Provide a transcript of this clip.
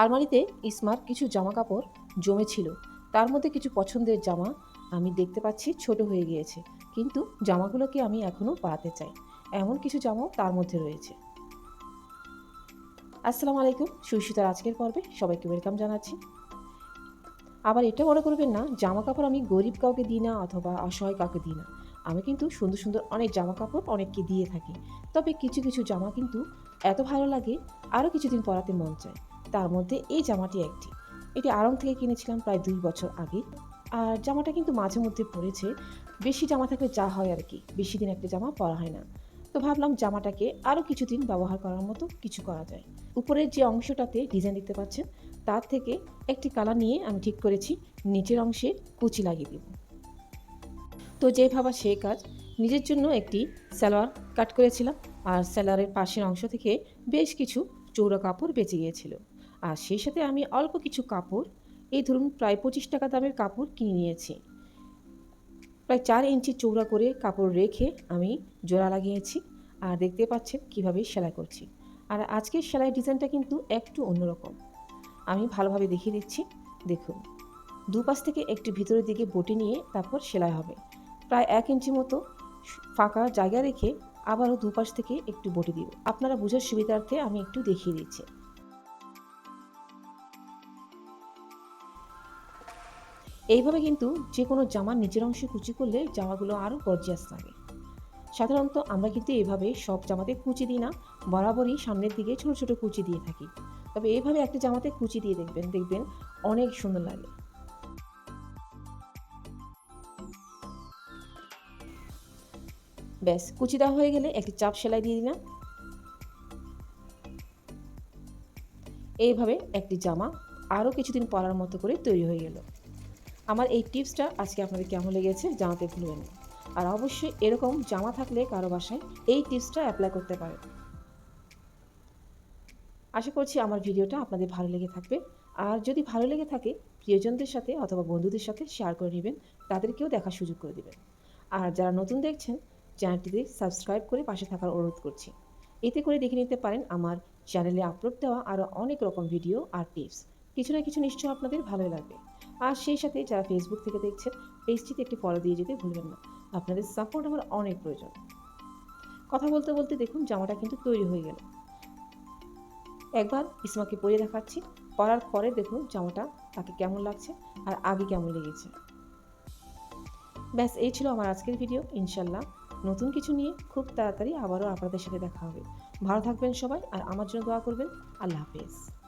আলমারিতে ইসমার কিছু জামা কাপড় জমেছিল। তার মধ্যে কিছু পছন্দের জামা আমি দেখতে পাচ্ছি ছোট হয়ে গিয়েছে, কিন্তু জামাগুলোকে আমি এখনও পাড়াতে চাই। এমন কিছু জামাও তার মধ্যে রয়েছে। আসসালামু আলাইকুম সুইসুতার আজকের পর্বে সবাইকে ওয়েলকাম জানাচ্ছি। আবার এটা মনে করবেন না জামা কাপড় আমি গরিব কাউকে দিই না অথবা অসহায় কাউকে দিই না। আমি কিন্তু সুন্দর সুন্দর অনেক জামা কাপড় অনেককে দিয়ে থাকি। তবে কিছু কিছু জামা কিন্তু এত ভালো লাগে, আরও কিছুদিন পরাতে মন চায়। তার মধ্যে এই জামাটি একটি। এটি আড়ং থেকে কিনেছিলাম প্রায় দুই বছর আগে। আর জামাটা কিন্তু মাঝে মধ্যে পরেছে। বেশি জামা থাকলে যা হয় আর কি, বেশি দিন একটা জামা পরা হয় না। তো ভাবলাম জামাটাকে আরও কিছুদিন ব্যবহার করার মতো কিছু করা যায়। উপরের যে অংশটাতে ডিজাইন দেখতে পাচ্ছেন, তার থেকে একটি কালার নিয়ে আমি ঠিক করেছি, নিচের অংশে কুচি লাগিয়ে দেব। তো যে ভাবা সে কাজ, নিজের জন্য একটি সালোয়ার কাট করেছিলাম। আর সালোয়ারের পাশের অংশ থেকে বেশ কিছু চৌড়া কাপড় বেঁচে গিয়েছিল। আর সেই সাথে আমি অল্প কিছু কাপড়, এই ধরুন প্রায় পঁচিশ টাকা দামের কাপড় কিনে নিয়েছি। প্রায় চার ইঞ্চি চৌড়া করে কাপড় রেখে আমি জোড়া লাগিয়েছি আর দেখতে পাচ্ছেন কীভাবে সেলাই করছি। আর আজকের সেলাই ডিজাইনটা কিন্তু একটু অন্যরকম। আমি ভালোভাবে দেখিয়ে দিচ্ছি। দেখুন, দুপাশ থেকে একটু ভিতরের দিকে বটি নিয়ে তারপর সেলাই হবে। প্রায় এক ইঞ্চি মতো ফাঁকা জায়গা রেখে আবারও দুপাশ থেকে একটু বটি দিব। আপনারা বোঝার সুবিধার্থে আমি একটু দেখিয়ে দিচ্ছি। এইভাবে কিন্তু যে কোনো জামার নিচের অংশে কুচি করলে জামাগুলো আরও গর্জিয়াস লাগে। সাধারণত আমরা কিন্তু এভাবে সব জামাতে কুচি দিই না, বরাবরই সামনের দিকে ছোট ছোট কুচি দিয়ে থাকি। তবে এইভাবে একটা জামাতে কুচি দিয়ে দেখবেন দেখবেন অনেক সুন্দর লাগে। ব্যাস, কুচি দেওয়া হয়ে গেলে একটি চাপ সেলাই দিয়ে দিলাম। এইভাবে একটি জামা আরও কিছুদিন পরার মতো করে তৈরি হয়ে গেল। আমার এই টিপসটা আজকে আপনাদের কেমন লেগেছে জানাতে ভুলবেন না। আর অবশ্যই এরকম জামা থাকলে কারও বাসায় এই টিপসটা অ্যাপ্লাই করতে পারেন। আশা করছি আমার ভিডিওটা আপনাদের ভালো লেগে থাকবে। আর যদি ভালো লেগে থাকে, প্রিয়জনদের সাথে অথবা বন্ধুদের সাথে শেয়ার করে নেবেন, তাদেরকেও দেখার সুযোগ করে দেবেন। আর যারা নতুন দেখছেন, চ্যানেলটিতে সাবস্ক্রাইব করে পাশে থাকার অনুরোধ করছি। এতে করে দেখে নিতে পারেন আমার চ্যানেলে আপলোড দেওয়া আরও অনেক রকম ভিডিও আর টিপস কিছু না কিছু নিশ্চয় আপনাদের ভালোই লাগবে। আর সেই সাথে যারা ফেসবুক থেকে দেখছেন পেজটিতে একটি ফলো দিয়ে যেতে ভুলবেন না। আপনাদের সাপোর্ট আমার অনেক প্রয়োজন। কথা বলতে বলতে দেখুন, জামাটা কিন্তু তৈরি হয়ে গেল। একবার ইসমাকে পরে দেখাচ্ছি। পরার পরে দেখুন জামাটা তাকে কেমন লাগছে আর আগে কেমন লেগেছে। ব্যাস, এই ছিল আমার আজকের ভিডিও ইনশাল্লাহ নতুন কিছু নিয়ে খুব তাড়াতাড়ি আবারও আপনাদের সাথে দেখা হবে। ভালো থাকবেন সবাই আর আমার জন্য দোয়া করবেন। আল্লাহ হাফেজ।